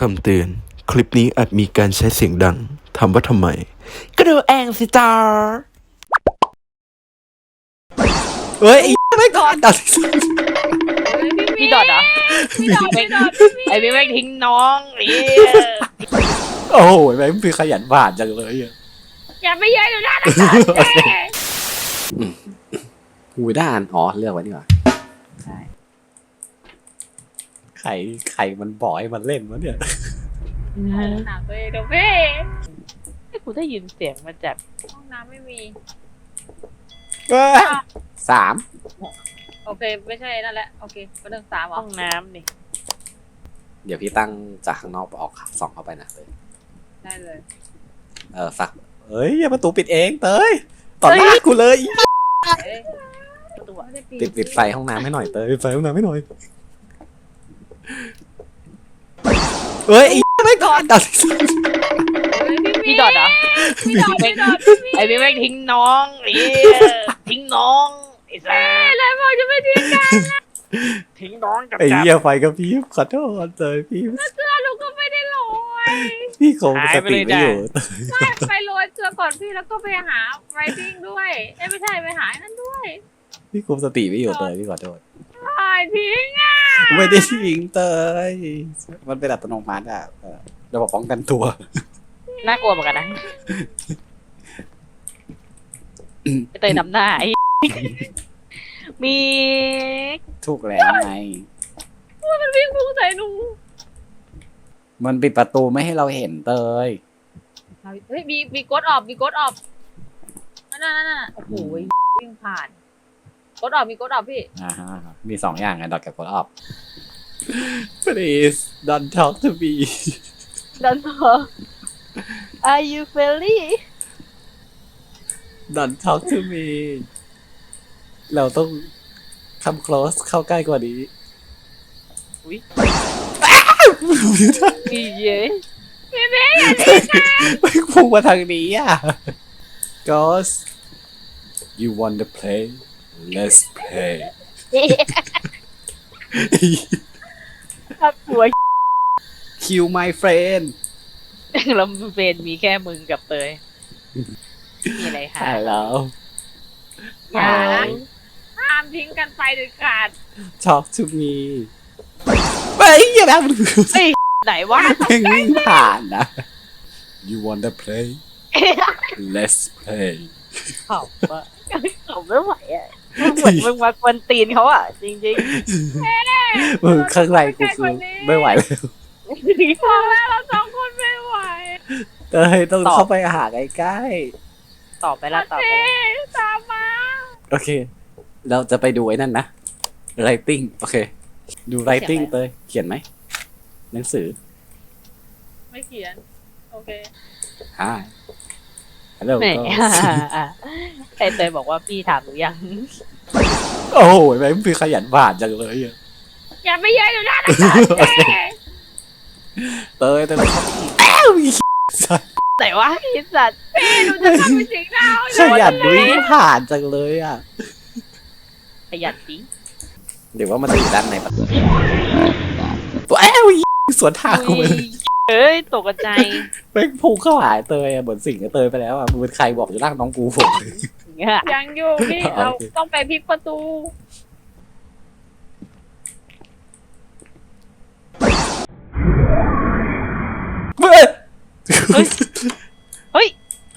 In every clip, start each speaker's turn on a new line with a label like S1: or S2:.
S1: คำเตือน คลิปนี้อาจมีการใช้เสียงดังทำว่าทำไม ก็ดูเองสิจ้าเฮ้ยไอ้ไม่ก่อนตัด
S2: พี่ดอดเหรอ
S3: พี่ดอดพี่ดอด
S2: ไอ้พี่แม่งทิ้งน้องไอ้
S1: โอ้โหแม่งพี่ขยันบาดจังเลยอะ
S3: อย่าไปเยอะอยู่นะ
S4: หูด้านอ๋อ เลือกไว้นี่หว่า
S2: ใช่
S4: ใครใครมันบอกให้มันเล่นวะเนี่ย
S3: หนักตัวเองเดี๋ยวพี่
S2: ไอ้กูได้ยินเสียงมาจาก
S3: ห้องน้ำไม่มี
S4: สาม
S3: โอเค ไม่ใช่นั่นแหละโอเคเป็นเรื่องสามเหร
S2: ห้
S3: อ
S2: องน้ำนี่
S4: เดี๋ยวพี่ตั้งจากข้างนอกออกส่องเข้าไปนะเตย
S3: ได้เลย
S4: เออฝักเอ้ยอย่าประตูปิดเองเตยต่อหน้ากูเลย
S3: เอ้ย
S2: ตัว
S3: ไม่ได้
S4: ปิดปิดไฟห้องน้ำให้หน่อยเตยปิดไฟห้องน้ำให้หน่อย เฮ้ยไอ้ไม่ก่อนตัด
S3: เฮ้ย
S2: พี่ดอดเหรอ
S3: พี่ดอดพี่ดอด
S2: ไอ้พี่แม่งทิ้งน้องไอ้ทิ้งน้องไอ้สัส
S3: อะไรบอกจะไม่ทิ้งกัน
S2: ทิ้งน้องกับ
S4: ไอ้
S2: จับ
S4: เหี้ยไฟกับพี่ขอโทษเตยพี่
S3: เสื้อหนูก็ไม่ได้โรย
S4: พี่คงสติไม่อยู่
S3: ไม่ไปโรยเสื้อก่อนพี่แล้วก็ไปหาไรดิ้งด้วยเอ้ยไม่ใช่ไปหาไอ้นั่นด้วย
S4: พี่คุมสติไม่อยู่เตยพี่ขอโทษ
S3: ถ่ายทิ้งอะ
S4: ไม่ได้ทิ้งเตยมันเป็นอัตโนมัติอะเออระบบป้องกันตัว
S2: น่ากลัวเหมือนกันนะไอ้เตยนำหน้าไอ้ มี
S4: ถูกแล้วไง
S3: มันวิ่งพุ่งใส่หนู
S4: มันปิดประตูไม่ให้เราเห็นเตย
S3: เฮ้ยมีมีกดออกมีกดออกนั่นนั่นนั่นโอ้โหวิ่งผ่าน กดออกมีกดออกพี่
S4: อ่าฮะมีสองอย่างไงดอทกับกดออฟ please don't talk to me
S2: ดันเถอะ Are you friendly
S4: don't talk to me เราต้องคำ close เข้าใกล้กว่านี้
S2: อุ๊ยอีเย้
S4: ไม่พุ่งมาทางนี้อะ Ghost you want to play let's play
S2: ครับหัว
S4: kill my friend
S2: แล้วเฟนมีแค่มึงกับเตยมีอะไรหา
S4: hello
S3: อย่านะห้ามทิ้งกันไปเด็ดขาด
S4: talk to me เฮ้ยอย่านะมัน
S2: ไหนวะ
S4: เพลงวิ่งผ่านนะ you want to play let's play
S2: เขาอะเขาไม่ไหวอะ เหมือนมึงมากวนตีนเขาอะ จริง
S4: มึงข้างในกูคือไม่ไหวแล้ว
S3: พอแล้วเราสองคนไม่ไหว
S4: เอ้ยต้องเข้าไปหาใกล้
S2: ๆ ต่อไปละต่อ
S3: เจ
S2: ไปละ
S3: ตามมา
S4: ๆโอเค เราจะไปดูไอ้นั่นนะ writing โอเค ดู writing เตยเขียนไหม หนังสือ
S3: ไม่เขียน โอเค
S4: hi hello
S2: แหม
S4: ก็
S2: ไอเตยบอกว่าพี่ถามหรือยัง
S4: โอ้โหแม่งพี่ขยันบาดจังเลยอะ
S3: อย่าไปเยอะอยู่นะ
S4: โอเคเตยเตยเข้าไปอีกอ้าวอีสัส
S2: ไหนวะไอ้สัตว์
S3: หนูจะทำเป็นสิงดาว
S4: ขยันวิ่งผ่านจังเลยอะ
S2: ขยันจริง
S4: เดี๋ยวว่ามันจะอยู่ด้านในปะแอ้าวอีสวนทางกูไปเลย
S2: เอ้ยตกใจ
S4: แม่งพุ่งเข้าหาเตยอะเหมือนสิ่งกับเตยไปแล้วอะมึงเป็นใครบอกจะลากน้องกูผม
S2: เงี้ย
S3: ยังอยู่พี่เราต้องไปพลิกประตู
S4: เฮ้ย
S2: เฮ้ย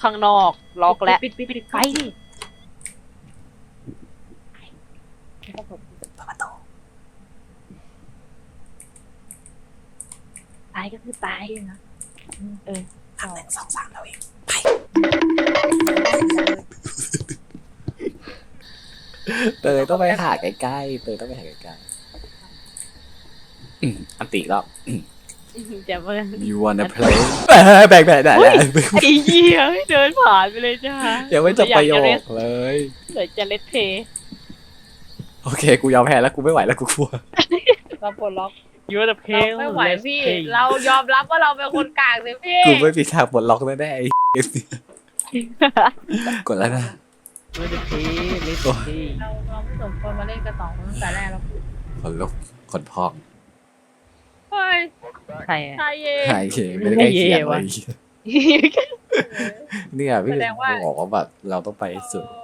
S2: ข้างนอกล็อกแล้ว
S3: ปิดปิดปิด
S2: ไปดิ ตายก็คือตายนะเออ
S4: ทำหนึ่งสองสามแล้วเองเตยต้องไปหาใกล้ๆเตยต้องไปหาใกล้ๆอืมอันติรอบ
S2: จะเมื่อ
S4: you wanna play แบกแบกแบก
S2: ไอ้เหี้ยเดินผ่านไปเลยจ้า
S4: ยังไม่จบประโย
S2: อยากจะเล่
S4: คนเลย
S2: เดี๋ยวจะเล็ดเพย์
S4: โอเค กูยอมแพ้แล้วกูไม่ไหวแล้วกูกลัว
S3: เราปลดล็อก
S2: ยูจะเพ
S3: เรา
S2: ย์
S3: ไม่ไหวพี่ เรายอมรับว่าเราเป็นคนกลางสิพี่
S4: กูไม่มีทางปลดล็อกแน่ๆไอ้กดแล้วนะ
S2: ยูจะเพย์เล็ดเพย์
S3: เราเราไม่สมควรมาเล่นกระต่องตั้งแต่แรกแล้ว
S4: คนลุกคนพอง
S3: ทเฮ้ย
S2: ใครอะ
S3: ชายเย
S4: หายเฉยไม่ได้ใกล้เคียง
S2: เย่
S4: เล
S2: วะ
S4: ยเนี่ยพี่
S3: แสดงว่า
S4: บอกว่าแบบเราต้องไปให้สุด
S3: โอ้